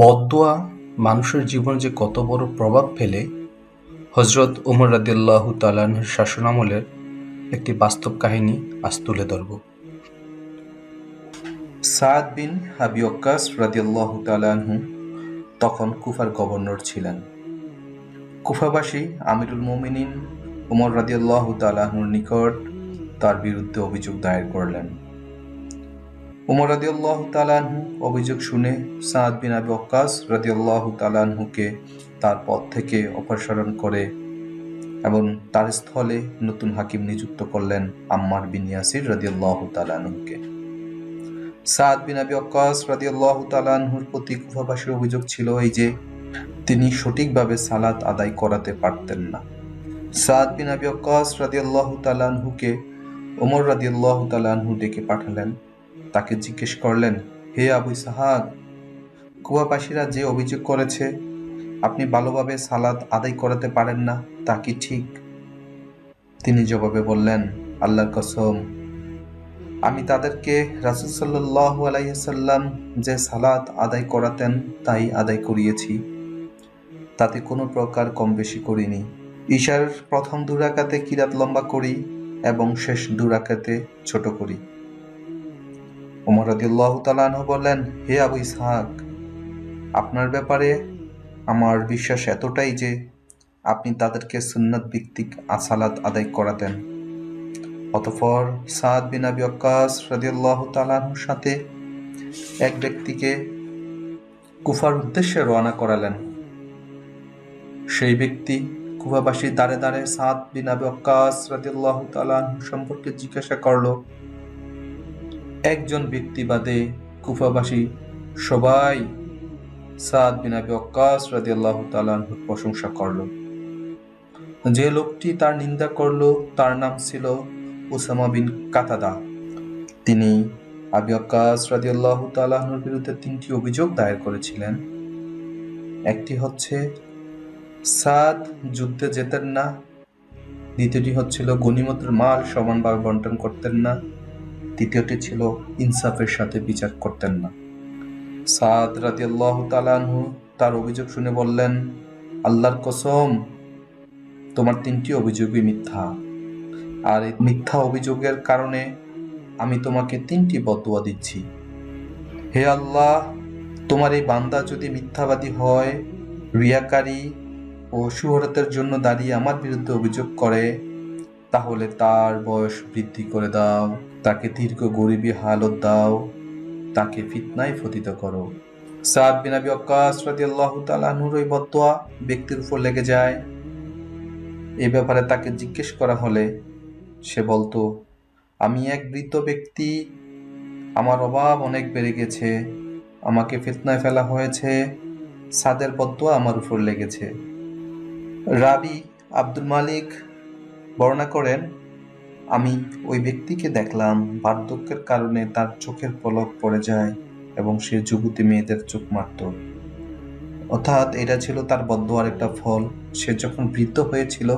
বদদোয়া মানুষের জীবনে যে কত বড় প্রভাব ফেলে হজরত উমর রাদিয়াল্লাহু তালাহের শাসনামলের একটি বাস্তব কাহিনী আজ তুলে ধরব। সাদ বিন হাবি ওক্কাস রাদিয়াল্লাহু তালাহু তখন কুফার গভর্নর ছিলেন। কুফাবাসী আমিরুল মোমিনিন উমর রাদিয়াল্লাহু তালাহুর নিকট তার বিরুদ্ধে অভিযোগ দায়ের করলেন। উমর রাদিয়াল্লাহ তালানহু অভিযোগ শুনে সাদ বিন আবি ওক্কাস রাদিয়াল্লাহু তালানহুকে তার পদ থেকে অপসারণ করে এবং তার স্থলে নতুন হাকিম নিযুক্ত করলেন আম্মার বিন ইয়াসির রাদিয়াল্লাহু তালানহুকে সাদ বিন আবি ওক্কাস রাদিয়াল্লাহু তালানহুর প্রতি কুফাবাসীর অভিযোগ ছিল এই যে, তিনি সঠিকভাবে সালাত আদায় করাতে পারতেন না। সাদ বিন আবি ওক্কাস রাদিয়াল্লাহু তালানহুকে ওমর রাদিয়াল্লাহু তালানহু ডেকে পাঠালেন। তাকে জিজ্ঞেস করলেন, হে আবু সাহাদ কুয়াবাসীরা যে অভিযোগ করেছে, আপনি ভালোভাবে সালাদ আদায় করাতে পারেন না, তা কি ঠিক? তিনি জবাবে বললেন, আল্লাহর কসম, আমি তাদেরকে রাসুল সাল্লাহ আলাইসাল্লাম যে সালাত আদায় করাতেন, তাই আদায় করিয়েছি। তাতে কোনো প্রকার কম বেশি করিনি। ঈশার প্রথম দুরাকাতে কিরাত লম্বা করি এবং শেষ দুরাকাতে ছোট করি। ওমর রদিল্লাহ তালাহ বললেন, হে আবু ইসহাক, আপনার ব্যাপারে আমার বিশ্বাস এতটাই যে আপনি তাদেরকে সুন্নত ভিত্তিক আসালাত আদায় করাতেন। অতঃপর সাদ বিন আবি অক্কাস রদিয়াল্লাহ তালাহুর সাথে এক ব্যক্তিকে কুফার উদ্দেশ্যে রওনা করালেন। সেই ব্যক্তি কুফাবাসীর দাঁড়ে দাঁড়ে সাদ বিন আবি অক্কাস রদিয়াল্লাহ তালাহ সম্পর্কে জিজ্ঞাসা করল একজন ব্যক্তি বাদে কুফাবাসী সবাই সাদ বিন আবি অক্কাস রাদিয়াল্লাহু তাআলার প্রশংসা করল। যে লোকটি তার নিন্দা করল, তার নাম ছিল ওসামা বিন কাতাদা। তিনি আবি অক্কাস রাদিয়াল্লাহু তাআলার বিরুদ্ধে তিনটি অভিযোগ দায়ের করেছিলেন। একটি হচ্ছে, সাদ যুদ্ধে যেতেন না। দ্বিতীয়টি হচ্ছিল গনিমতের মাল সমানভাবে বন্টন করতেন না। তৃতীয়টি ছিল ইনসাফের সাথে বিচার করতেন না। সাদ রাদিয়াল্লাহ তালানহু তার অভিযোগ শুনে বললেন, আল্লাহর কসম, তোমার তিনটি অভিযোগই মিথ্যা। আর এই মিথ্যা অভিযোগের কারণে আমি তোমাকে তিনটি বদুয়া দিচ্ছি। হে আল্লাহ, তোমার এই বান্দা যদি মিথ্যাবাদী হয়, রিয়াকারী ও সুহরতের জন্য দাঁড়িয়ে আমার বিরুদ্ধে অভিযোগ করে তাহলে তার বয়স বৃদ্ধি করে দাও। তাকে দীর্ঘ গরিবী হালত দাও। তাকে ফিতনায় ফতিত করো। সাদ বিন আবি ওয়াক্কাস রাদিয়াল্লাহু তাআলা ব্যক্তির উপর লেগে যায়। এ ব্যাপারে তাকে জিজ্ঞেস করা হলে সে বলতো, আমি এক বৃদ্ধ ব্যক্তি। আমার অভাব অনেক বেড়ে গেছে। আমাকে ফিতনায় ফেলা হয়েছে। সাদের বদদোয়া আমার উপর লেগেছে। রাবি আব্দুল মালিক বর্ণনা করেন, আমি ওই ব্যক্তিকে দেখলাম, বার্ধক্যের কারণে তার চোখের পলক পড়ে যায় এবং সে যুবতী মেয়েদের চোখ মারত। অর্থাৎ এটা ছিল তার বদ্ধয়ার একটা ফল। সে যখন বৃদ্ধ হয়েছিল,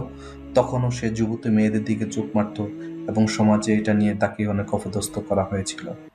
তখনও সে যুবতী মেয়েদের দিকে চোখ মারত এবং সমাজে এটা নিয়ে তাকে অনেক অপদস্থ করা হয়েছিল।